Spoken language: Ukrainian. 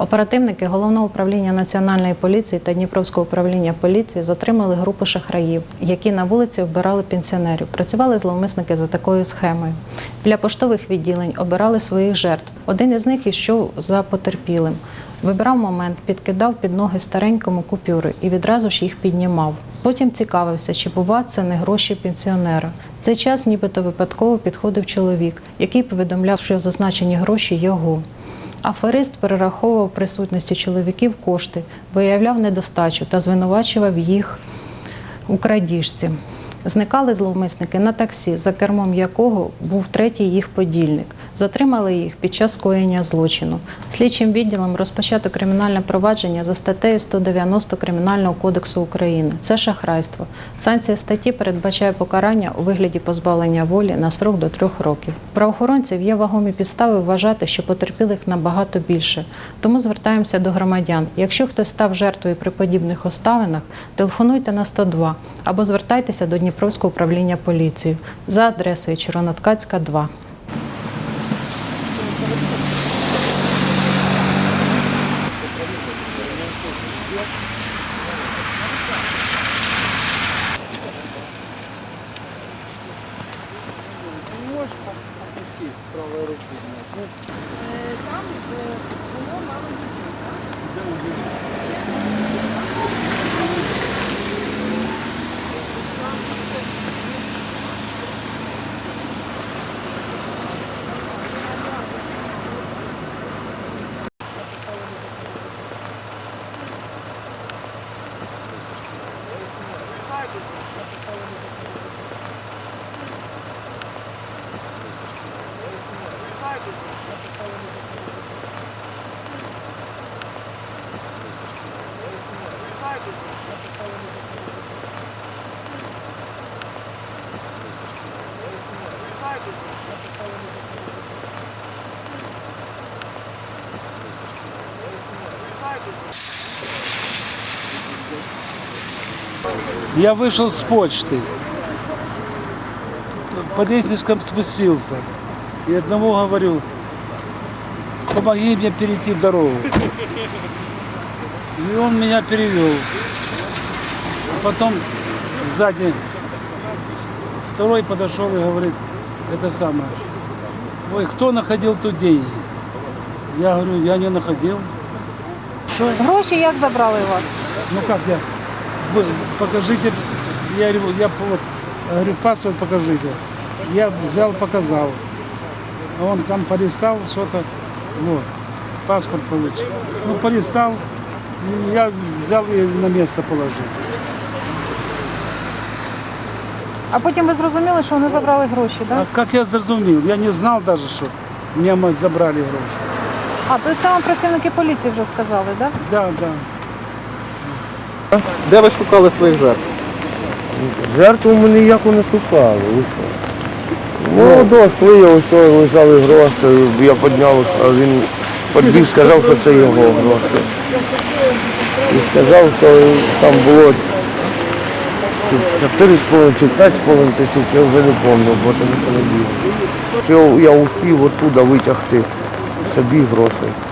Оперативники Головного управління Національної поліції та Дніпровського управління поліції затримали групу шахраїв, які на вулиці вбирали пенсіонерів. Працювали зловмисники за такою схемою. Біля поштових відділень обирали своїх жертв. Один із них йшов за потерпілим. Вибирав момент, підкидав під ноги старенькому купюри і відразу ж їх піднімав. Потім цікавився, чи бува це не гроші пенсіонера. В цей час нібито випадково підходив чоловік, який повідомляв, що зазначені гроші його. Аферист перераховував присутності чоловіків кошти, виявляв недостачу та звинувачував їх у крадіжці. Зникали зловмисники на таксі, за кермом якого був третій їх подільник. Затримали їх під час скоєння злочину. Слідчим відділом розпочато кримінальне провадження за статтею 190 Кримінального кодексу України. Це шахрайство. Санкція статті передбачає покарання у вигляді позбавлення волі на срок до трьох років. Правоохоронців є вагомі підстави вважати, що потерпілих набагато більше. Тому звертаємося до громадян. Якщо хтось став жертвою при подібних обставинах, телефонуйте на 102 або звертайтеся до Дніпровського управління поліції за адресою Червоноткацька, 2. Можеш попустити правою рукою? Е, там е, було мало людей, да? Я вышел с почты. По лестничкам спустился. И одному говорю, помоги мне перейти дорогу. И он меня перевел. А потом сзади второй подошел и говорит, это самое. Ой, кто находил тут деньги? Я говорю, я не находил. Гроші як забрали у вас? Ну как я? Вы покажите. Я говорю, я вот, говорю, паспорт покажите. Я взял, показал. А он там полистал что-то. Вот. Паспорт получил. Ну, полистал. и Я взял и на место положил. А потім ви зрозуміли, що вони забрали гроші, так? А как я зрозумел? Я не знал даже, что меня ма- забрали гроши. А, то есть це вам працівники поліції вже сказали, так? Да, да. Де ви шукали своїх жертв? Жертву ми ніяку не шукали. ви що. Ну, дошли, ось то лежали гроші, я підняв, а він підбіг, сказав, що це його гроші. І сказав, що там було 4,5 чи 5,5 тисяч, я вже не пам'ятаю, бо що не. Я, я успів оттуда витягти собі гроші.